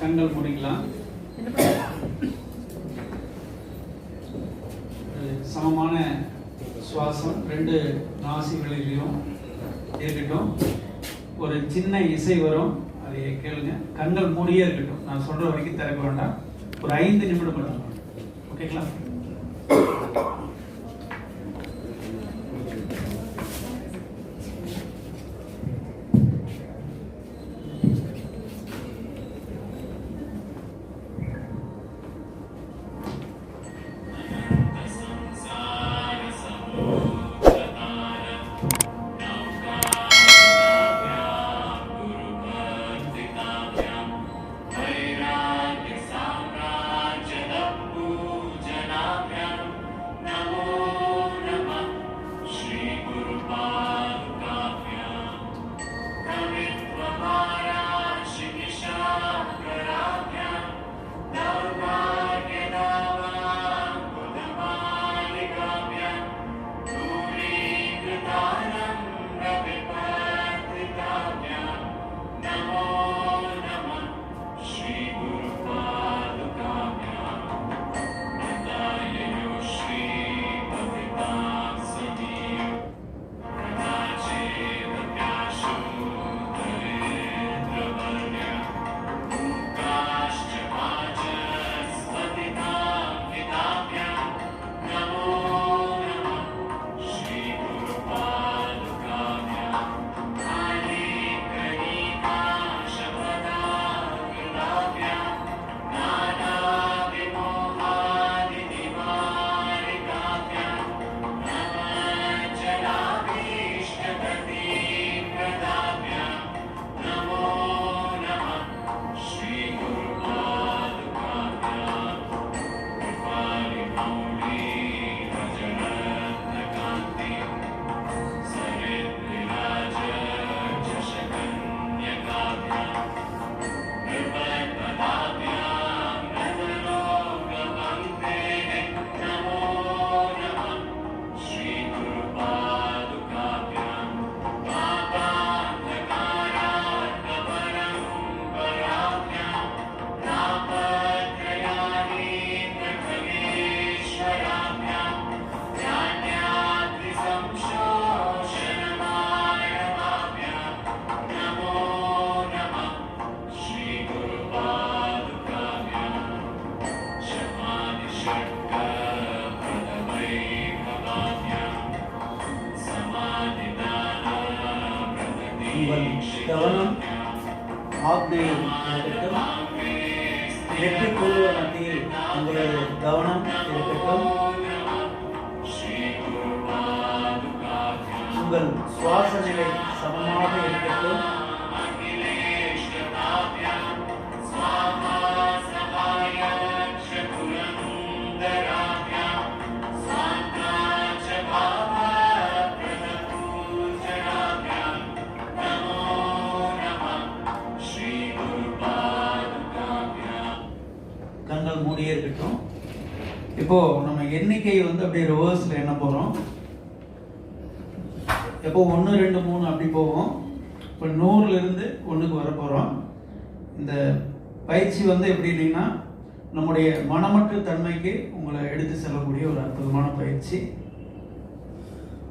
கண்கள் முடிக்கலாம் ஒரு சமமான சுவாசம். ரெண்டு நாசிகளிலையும் இருக்கட்டும். ஒரு சின்ன இசை வரும். அதை கேளுங்க. கண்கள் மூடியே இருக்கட்டும். நான் சொல்ற வரைக்கும் திறக்க வேண்டாம். ஒரு ஐந்து நிமிடம் ஓகேங்களா? உங்கள் கவனம் ஆக்னேயம் இருக்கட்டும். வெற்றி பூர்வ மத்தியில் உங்களது கவனம் இருக்கட்டும். உங்கள் சுவாச நிலை சமமாக இருக்கட்டும். மூடியே இப்போ நம்ம எண்ணிக்கை வந்து அப்படியே ரிவர்ஸ்ல என்ன போறோம்? எப்போ ஒன்று ரெண்டு மூணு அப்படி போவோம் இப்போ நூறுலேருந்து ஒன்றுக்கு வர போகிறோம் இந்த பயிற்சி வந்து எப்படின்னா நம்முடைய மனமற்ற தன்மைக்கு உங்களை எடுத்து செல்லக்கூடிய ஒரு அற்புதமான பயிற்சி.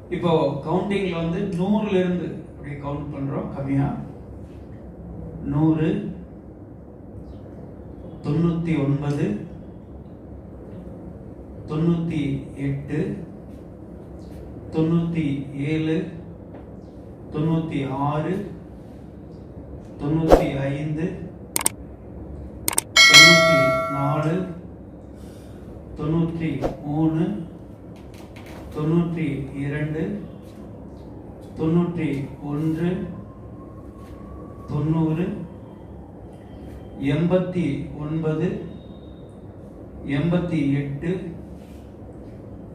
இப்போ கவுண்டிங்கில் வந்து நூறுலேருந்து அப்படியே கவுண்ட் பண்ணுறோம் கம்மியாக நூறு தொண்ணூற்றி ஒன்பது தொண்ணூற்றி எட்டு தொண்ணூற்றி ஏழு தொண்ணூற்றி ஆறு தொண்ணூற்றி ஐந்து தொண்ணூற்றி நாலு தொண்ணூற்றி மூணு தொண்ணூற்றி இரண்டு தொண்ணூற்றி ஒன்று தொண்ணூறு எண்பத்தி ஒன்பது எண்பத்தி எட்டு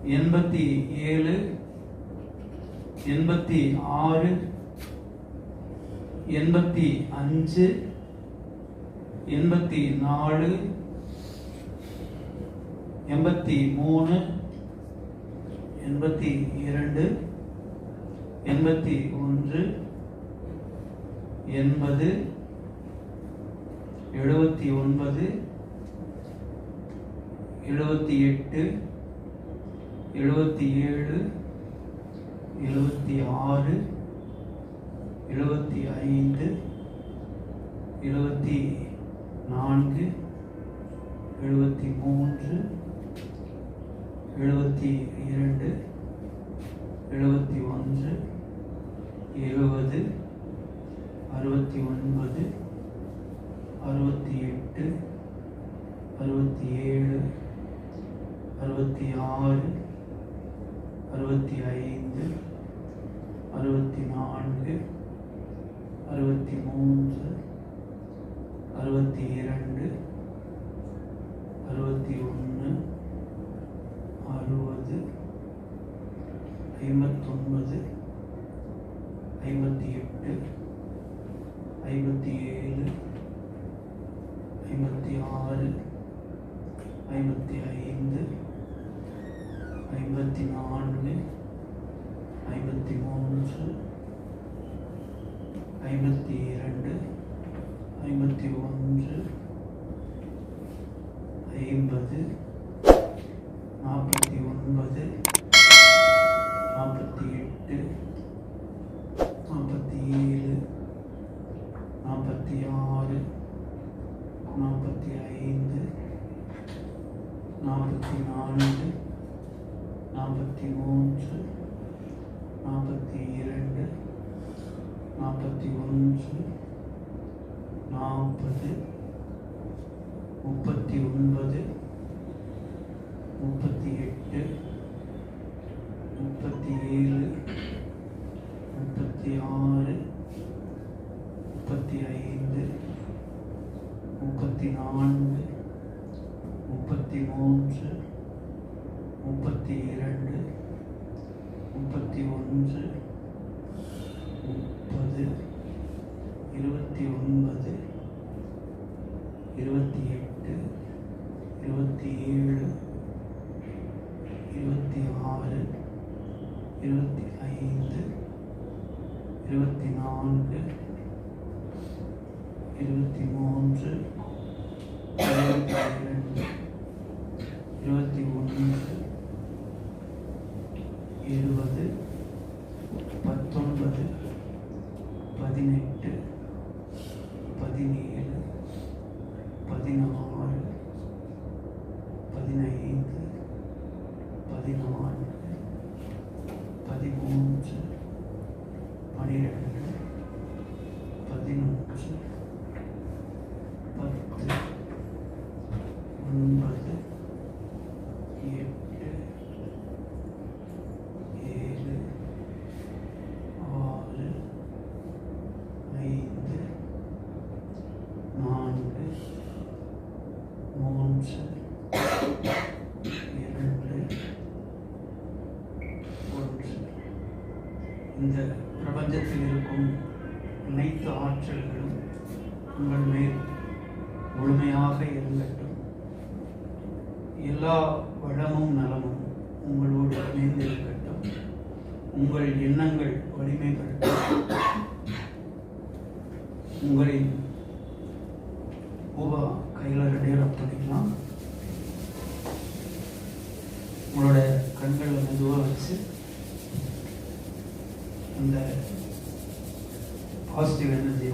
எண்பத்தி ஏழு எண்பத்தி ஆறு எண்பத்தி அஞ்சு எண்பத்தி நாலு எண்பத்தி மூணு எண்பத்தி இரண்டு எண்பத்தி ஒன்று எண்பது எழுபத்தி ஒன்பது எழுபத்தி எட்டு எழுபத்தி ஏழு எழுபத்தி ஆறு எழுபத்தி ஐந்து எழுபத்தி நான்கு எழுபத்தி மூன்று எழுபத்தி இரண்டு எழுபத்தி ஒன்று எழுபது அறுபத்தி ஒன்பது அறுபத்தி எட்டு அறுபத்தி ஏழு அறுபத்தி ஆறு அறுபத்தி ஐந்து அறுபத்தி நான்கு அறுபத்தி மூன்று அறுபத்தி இரண்டு அறுபத்தி ஒன்று அறுபது ஐம்பத்தொன்பது ஐம்பத்தி எட்டு ஐம்பத்தி ஏழு ஐம்பத்தி ஆறு ஐம்பத்தி ஐந்து ஐம்பத்தி நான்கு ஐம்பத்தி மூன்று ஐம்பத்தி இரண்டு ஐம்பத்தி ஒன்று ஐம்பது நாற்பத்தி ஒன்பது நாற்பத்தி எட்டு நாற்பத்தி ஏழு நாற்பத்தி ஆறு நாற்பத்தி ஐந்து நாற்பத்தி நான்கு நாற்பத்தி மூன்று நாற்பத்தி இரண்டு நாற்பத்தி ஒன்று நாற்பது முப்பத்தி ஒன்பது முப்பத்தி எட்டு இருபத்தி ஒன்று முப்பது இருபத்தி ஒன்பது இருபத்தி எட்டு இருபத்தி ஏழு இருபத்தி ஆறு இருபத்தி ஐந்து இருபத்தி நான்கு இருபத்தி மூன்று இருபத்தி இரண்டு இருபத்தி ஒன்று இருபது பதினெட்டு பதினேழு பதினாறு பதினைந்து பதினான்கு பதிமூன்று பனிரெண்டு பதினொன்று பத்து ஒன்பது எட்டு ஏழு ஆறு ஐந்து நான்கு மூன்று இரண்டு ஒன்று இந்த பிரபஞ்சத்தில் இருக்கும் அனைத்து ஆற்றல்களும் உங்கள் மேல் முழுமையாக இருந்தட்டும் எல்லா வளமும் நலமும் உங்களோடு இணைந்து இருக்கட்டும். உங்கள் எண்ணங்கள் வலிமை பெறட்டும் உங்களின் உபா கையில் ரெண்டு ரப் பண்ணிக்கலாம் உங்களோட கண்களை மெதுவாக வச்சு அந்த பாசிட்டிவ் எனர்ஜி